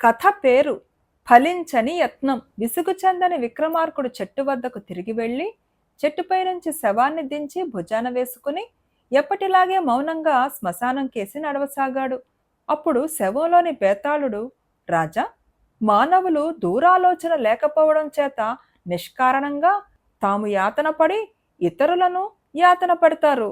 కథ పేరు ఫలించని యత్నం. విసుగు చెందని విక్రమార్కుడు చెట్టు వద్దకు తిరిగి వెళ్ళి చెట్టుపై నుంచి శవాన్ని దించి భుజాన వేసుకుని ఎప్పటిలాగే మౌనంగా శ్మశానం కేసి నడవసాగాడు. అప్పుడు శవంలోని బేతాళుడు రాజా మానవులు దూరాలోచన లేకపోవడం చేత నిష్కారణంగా తాము యాతన పడి ఇతరులను యాతన పడతారు.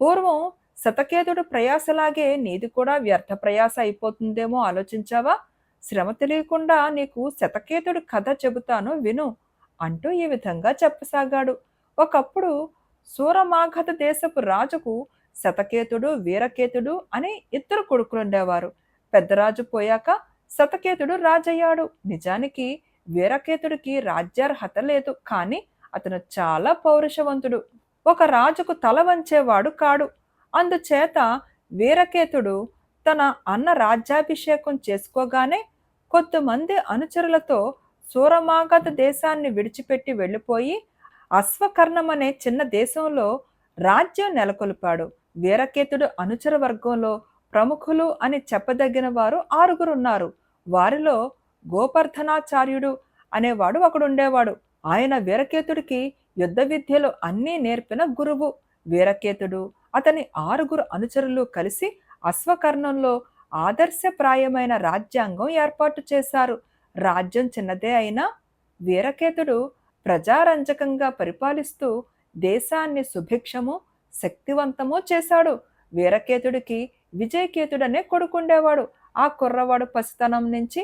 పూర్వం శతకేతుడు ప్రయాసలాగే నీది కూడా వ్యర్థ ప్రయాస అయిపోతుందేమో ఆలోచించావా? శ్రమ తెలియకుండా నీకు శతకేతుడు కథ చెబుతాను విను అంటూ ఈ విధంగా చెప్పసాగాడు. ఒకప్పుడు సూరమాఘత దేశపు రాజుకు శతకేతుడు వీరకేతుడు అని ఇద్దరు కొడుకులుండేవారు పెద్దరాజు పోయాక శతకేతుడు రాజయ్యాడు. నిజానికి వీరకేతుడికి రాజ్యార్హత లేదు కానీ అతను చాలా పౌరుషవంతుడు. ఒక రాజుకు తల వంచేవాడు కాడు. అందుచేత వీరకేతుడు తన అన్న రాజ్యాభిషేకం చేసుకోగానే కొద్దిమంది అనుచరులతో సూరమాగధ దేశాన్ని విడిచిపెట్టి వెళ్ళిపోయి అశ్వకర్ణం అనే చిన్న దేశంలో రాజ్యం నెలకొల్పాడు. వీరకేతుడు అనుచర వర్గంలో ప్రముఖులు అని చెప్పదగిన వారు ఆరుగురున్నారు. వారిలో గోపర్ధనాచార్యుడు అనేవాడు ఒకడుండేవాడు. ఆయన వీరకేతుడికి యుద్ధ విద్యలు అన్నీ నేర్పిన గురువు. వీరకేతుడు అతని ఆరుగురు అనుచరులు కలిసి అశ్వకర్ణంలో ఆదర్శప్రాయమైన రాజ్యాంగం ఏర్పాటు చేశారు. రాజ్యం చిన్నదే అయినా వీరకేతుడు ప్రజారంజకంగా పరిపాలిస్తూ దేశాన్ని సుభిక్షము శక్తివంతము చేశాడు. వీరకేతుడికి విజయకేతుడనే కొడుకుండేవాడు. ఆ కుర్రవాడు పసితనం నుంచి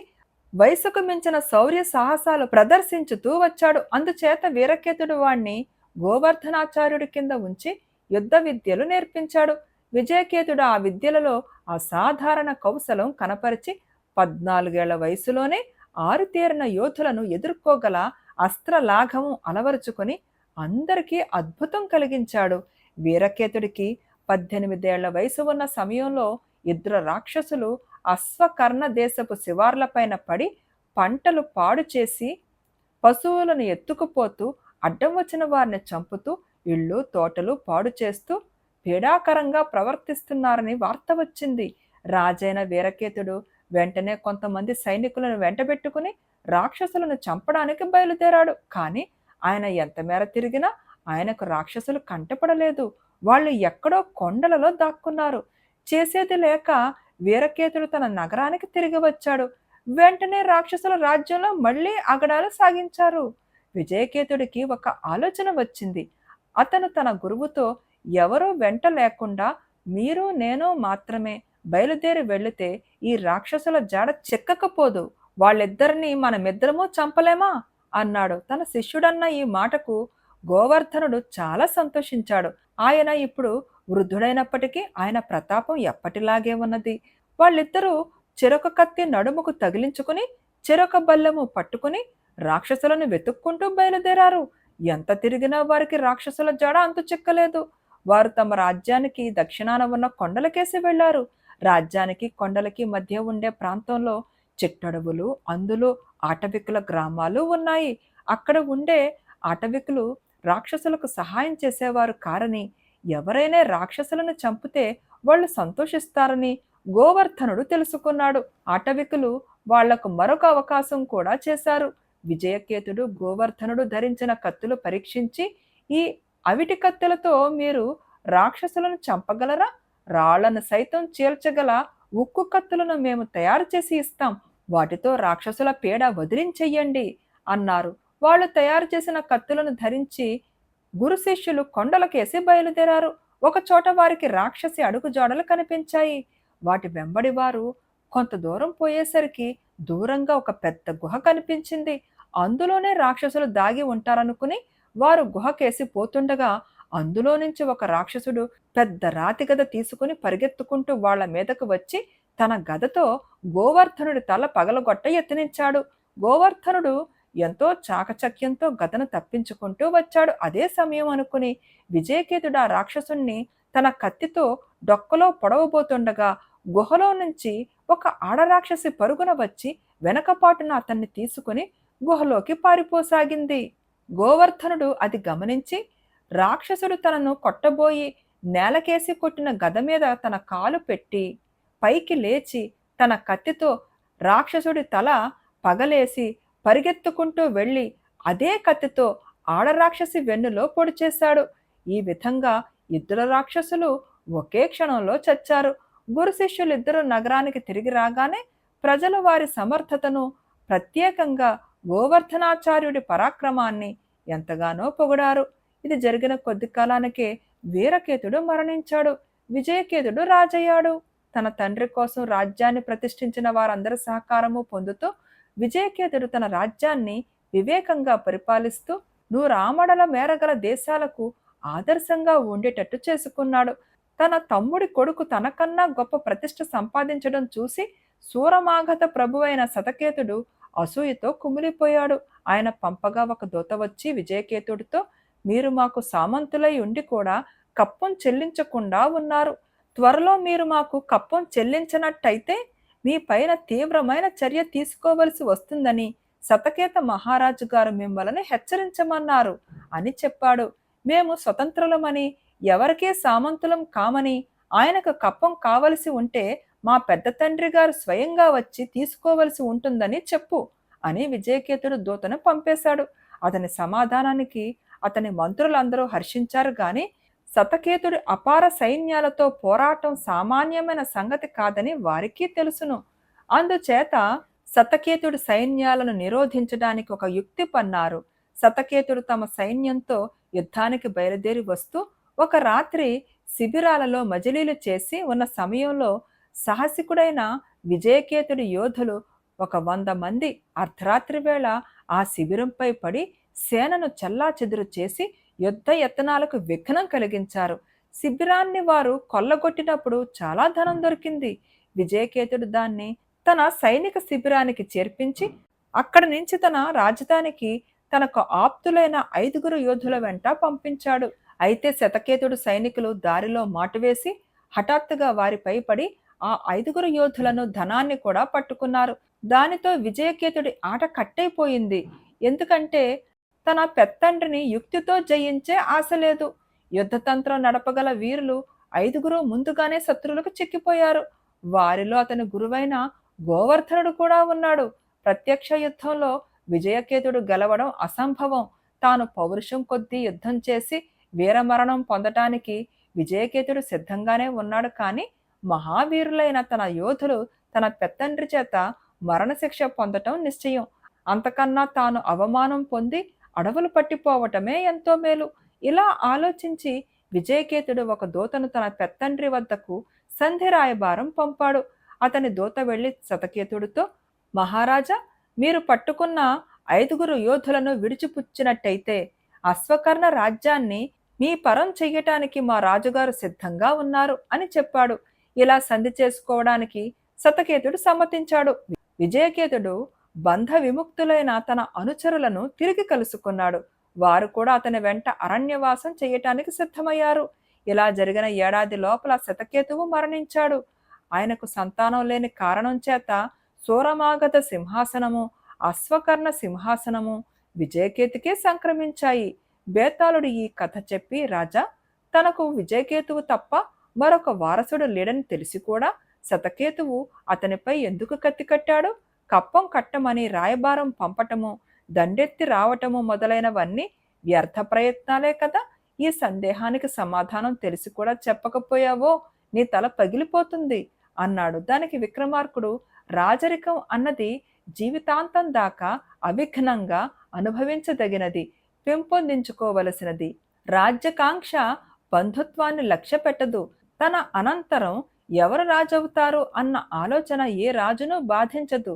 వయసుకు మించిన శౌర్య సాహసాలు ప్రదర్శించుతూ వచ్చాడు. అందుచేత వీరకేతుడు వాణ్ణి గోవర్ధనాచార్యుడి కింద ఉంచి యుద్ధ విద్యలు నేర్పించాడు. విజయకేతుడు ఆ విద్యలలో అసాధారణ కౌశలం కనపరిచి పద్నాలుగేళ్ళ వయసులోనే ఆరుతేరిన యోధులను ఎదుర్కోగల అస్త్రలాఘము అలవరుచుకొని అందరికీ అద్భుతం కలిగించాడు. వీరకేతుడికి పద్దెనిమిదేళ్ళ వయసు ఉన్న సమయంలో ఇద్దరు రాక్షసులు అశ్వకర్ణ దేశపు శివార్లపైన పడి పంటలు పాడు చేసి పశువులను ఎత్తుకుపోతూ అడ్డం వచ్చిన వారిని చంపుతూ ఇళ్ళు తోటలు పాడు చేస్తూ పీడాకరంగా ప్రవర్తిస్తున్నారని వార్త వచ్చింది. రాజైన వీరకేతుడు వెంటనే కొంతమంది సైనికులను వెంటబెట్టుకుని రాక్షసులను చంపడానికి బయలుదేరాడు. కానీ ఆయన ఎంత మేర తిరిగినా ఆయనకు రాక్షసులు కంటపడలేదు. వాళ్ళు ఎక్కడో కొండలలో దాక్కున్నారు. చేసేది లేక వీరకేతుడు తన నగరానికి తిరిగి వచ్చాడు. వెంటనే రాక్షసుల రాజ్యంలో మళ్ళీ అగడాలు సాగించారు. విజయకేతుడికి ఒక ఆలోచన వచ్చింది. అతను తన గురువుతో ఎవరూ వెంట లేకుండా మీరు నేను మాత్రమే బయలుదేరి వెళితే ఈ రాక్షసుల జాడ చెక్కకపోదు. వాళ్ళిద్దరిని మనమిద్దరము చంపలేమా? అన్నాడు. తన శిష్యుడన్న ఈ మాటకు గోవర్ధనుడు చాలా సంతోషించాడు. ఆయన ఇప్పుడు వృద్ధుడైనప్పటికీ ఆయన ప్రతాపం ఎప్పటిలాగే ఉన్నది. వాళ్ళిద్దరూ చెరొక కత్తి నడుముకు తగిలించుకుని చెరొక బల్లెము పట్టుకుని రాక్షసులను వెతుక్కుంటూ బయలుదేరారు. ఎంత తిరిగినా వారికి రాక్షసుల జాడ అంతు చిక్కలేదు. వారు తమ రాజ్యానికి దక్షిణాన ఉన్న కొండలకేసి వెళ్ళారు రాజ్యానికి కొండలకి మధ్య ఉండే ప్రాంతంలో చిట్టడవులు అందులో ఆటవికుల గ్రామాలు ఉన్నాయి. అక్కడ ఉండే ఆటవికులు రాక్షసులకు సహాయం చేసేవారు కారని ఎవరైనా రాక్షసులను చంపితే వాళ్ళు సంతోషిస్తారని గోవర్ధనుడు తెలుసుకున్నాడు. ఆటవికులు వాళ్ళకు మరొక అవకాశం కూడా చేశారు. విజయకేతుడు గోవర్ధనుడు ధరించిన కత్తులు పరీక్షించి ఈ అవిటి కత్తులతో మీరు రాక్షసులను చంపగలరా? రాళ్ళను సైతం చీల్చగల ఉక్కు కత్తులను మేము తయారు చేసి ఇస్తాం. వాటితో రాక్షసుల పీడ వదిలించెయ్యండి అన్నారు. వాళ్ళు తయారు చేసిన కత్తులను ధరించి గురు శిష్యులు కొండలకేసి బయలుదేరారు. ఒక చోట వారికి రాక్షసి అడుగుజాడలు కనిపించాయి. వాటి వెంబడి వారు కొంత దూరం పోయేసరికి దూరంగా ఒక పెద్ద గుహ కనిపించింది. అందులోనే రాక్షసులు దాగి ఉంటారనుకుని వారు గుహకేసి పోతుండగా అందులో నుంచి ఒక రాక్షసుడు పెద్ద రాతి గద తీసుకుని పరిగెత్తుకుంటూ వాళ్ళ మీదకు వచ్చి తన గదతో గోవర్ధనుడి తల పగలగొట్ట యత్నించాడు. గోవర్ధనుడు ఎంతో చాకచక్యంతో గదను తప్పించుకుంటూ వచ్చాడు. అదే సమయం అనుకుని విజయకేతుడు ఆ రాక్షసుణ్ణి తన కత్తితో డొక్కలో పొడవబోతుండగా గుహలో నుంచి ఒక ఆడరాక్షసి పరుగున వచ్చి వెనకపాటున అతన్ని తీసుకుని గుహలోకి పారిపోసాగింది. గోవర్ధనుడు అది గమనించి రాక్షసుడు తనను కొట్టబోయి నేలకేసి కొట్టిన గద మీద తన కాలు పెట్టి పైకి లేచి తన కత్తితో రాక్షసుడి తల పగలేసి పరిగెత్తుకుంటూ వెళ్ళి అదే కత్తితో ఆడరాక్షసి వెన్నులో పొడిచేశాడు ఈ విధంగా ఇద్దరు రాక్షసులు ఒకే క్షణంలో చచ్చారు. గురు శిష్యులిద్దరూ నగరానికి తిరిగి రాగానే ప్రజలు వారి సమర్థతను ప్రత్యేకంగా గోవర్ధనాచార్యుడి పరాక్రమాన్ని ఎంతగానో పొగిడారు. ఇది జరిగిన కొద్ది కాలానికే వీరకేతుడు మరణించాడు. విజయకేతుడు రాజయ్యాడు. తన తండ్రి కోసం రాజ్యాన్ని ప్రతిష్ఠించిన వారందరి సహకారము పొందుతూ విజయకేతుడు తన రాజ్యాన్ని వివేకంగా పరిపాలిస్తూ నూరామడల మేరగల దేశాలకు ఆదర్శంగా ఉండేటట్టు చేసుకున్నాడు. తన తమ్ముడి కొడుకు తనకన్నా గొప్ప ప్రతిష్ట సంపాదించడం చూసి సూరమాఘత ప్రభువైన శతకేతుడు అసూయతో కుమిలిపోయాడు. ఆయన పంపగా ఒక దూత వచ్చి విజయకేతుడితో మీరు మాకు సామంతులై ఉండి కూడా కప్పం చెల్లించకుండా ఉన్నారు. త్వరలో మీరు మాకు కప్పం చెల్లించినట్టయితే మీ పైన తీవ్రమైన చర్య తీసుకోవలసి వస్తుందని శతకేత మహారాజు గారు మిమ్మల్ని హెచ్చరించమన్నారు అని చెప్పాడు. మేము స్వతంత్రులమని ఎవరికే సామంతులం కామని ఆయనకు కప్పం కావలసి ఉంటే మా పెద్ద తండ్రి గారు స్వయంగా వచ్చి తీసుకోవలసి ఉంటుందని చెప్పు అని విజయకేతుడు దూతను పంపేశాడు. అతని సమాధానానికి అతని మంత్రులందరూ హర్షించారు గాని శతకేతుడి అపార సైన్యాలతో పోరాటం సామాన్యమైన సంగతి కాదని వారికి తెలుసును. అందుచేత శతకేతుడి సైన్యాలను నిరోధించడానికి ఒక యుక్తి పన్నారు. శతకేతుడు తమ సైన్యంతో యుద్ధానికి బయలుదేరి వస్తూ ఒక రాత్రి శిబిరాలలో మజిలీలు చేసి ఉన్న సమయంలో సాహసికుడైన విజయకేతుడి యోధులు ఒక వంద మంది అర్ధరాత్రి వేళ ఆ శిబిరంపై పడి సేనను చల్లా చేసి యుద్ధ యత్నాలకు విఘ్నం కలిగించారు. శిబిరాన్ని వారు కొల్లగొట్టినప్పుడు చాలా ధనం దొరికింది. విజయకేతుడు దాన్ని తన సైనిక శిబిరానికి చేర్పించి అక్కడి నుంచి తన రాజధానికి తనకు ఆప్తులైన ఐదుగురు యోధుల వెంట పంపించాడు. అయితే శతకేతుడు సైనికులు దారిలో మాటువేసి హఠాత్తుగా వారిపై పడి ఆ ఐదుగురు యోధులను ధనాన్ని కూడా పట్టుకున్నారు. దానితో విజయకేతుడి ఆట కట్టయిపోయింది ఎందుకంటే తన పెత్తండ్రిని యుక్తితో జయించే ఆశ లేదు. యుద్ధతంత్రం నడపగల వీరులు ఐదుగురు ముందుగానే శత్రువులకు చిక్కిపోయారు. వారిలో అతని గురువైన గోవర్ధనుడు కూడా ఉన్నాడు. ప్రత్యక్ష యుద్ధంలో విజయకేతుడు గెలవడం అసంభవం. తాను పౌరుషం కొద్దీ యుద్ధం చేసి వీరమరణం పొందటానికి విజయకేతుడు సిద్ధంగానే ఉన్నాడు కానీ మహావీరులైన తన యోధులు తన పెత్తండ్రి చేత మరణశిక్ష పొందటం నిశ్చయం. అంతకన్నా తాను అవమానం పొంది అడవులు పట్టిపోవటమే ఎంతో మేలు. ఇలా ఆలోచించి విజయకేతుడు ఒక దూతను తన పెత్తండ్రి వద్దకు సంధి రాయబారం పంపాడు. అతని దూత వెళ్ళి శతకేతుడితో మహారాజా మీరు పట్టుకున్న ఐదుగురు యోధులను విడిచిపుచ్చినట్టయితే అశ్వకర్ణ రాజ్యాన్ని మీ పరం చెయ్యటానికి మా రాజుగారు సిద్ధంగా ఉన్నారు అని చెప్పాడు. ఇలా సంధి చేసుకోవడానికి శతకేతుడు సమ్మతించాడు. విజయకేతుడు బంధ విముక్తులైన తన అనుచరులను తిరిగి కలుసుకున్నాడు. వారు కూడా అతని వెంట అరణ్యవాసం చేయటానికి సిద్ధమయ్యారు. ఇలా జరిగిన ఏడాది లోపల శతకేతువు మరణించాడు. ఆయనకు సంతానం లేని కారణం చేత సూరమాగత సింహాసనము అశ్వకర్ణ సింహాసనము విజయకేతుకే సంక్రమించాయి. బేతాళుడు ఈ కథ చెప్పి రాజా తనకు విజయకేతువు తప్ప మరొక వారసుడు లేడని తెలిసి కూడా శతకేతువు అతనిపై ఎందుకు కత్తి కట్టాడు? కప్పం కట్టమని రాయబారం పంపటము దండెత్తి రావటము మొదలైనవన్నీ వ్యర్థ ప్రయత్నాలే కదా? ఈ సందేహానికి సమాధానం తెలిసి కూడా చెప్పకపోయావో? నీ తల పగిలిపోతుంది అన్నాడు. దానికి విక్రమార్కుడు రాజరికం అన్నది జీవితాంతం దాకా అవిఘ్నంగా అనుభవించదగినది పెంపొందించుకోవలసినది. రాజ్యకాంక్ష బంధుత్వాన్ని లక్ష్య పెట్టదు తన అనంతరం ఎవరు రాజవుతారు అన్న ఆలోచన ఏ రాజును బాధించదు.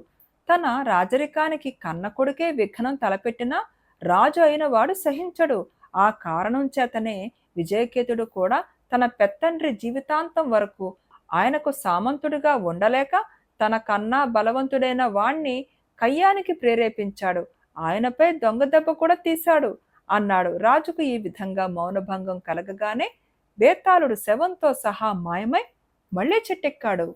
తన రాజరికానికి కన్న కొడుకే విఘ్నం తలపెట్టినా రాజు అయిన వాడు సహించడు. ఆ కారణం చేతనే విజయకేతుడు కూడా తన పెత్తండ్రి జీవితాంతం వరకు ఆయనకు సామంతుడిగా ఉండలేక తన కన్నా బలవంతుడైన వాణ్ణి కయ్యానికి ప్రేరేపించాడు. ఆయనపై దొంగ దెబ్బ కూడా తీశాడు అన్నాడు. రాజుకు ఈ విధంగా మౌనభంగం కలగగానే బేతాళుడు శవంతో సహా మాయమై మళ్ళీ చెట్టెక్కాడు.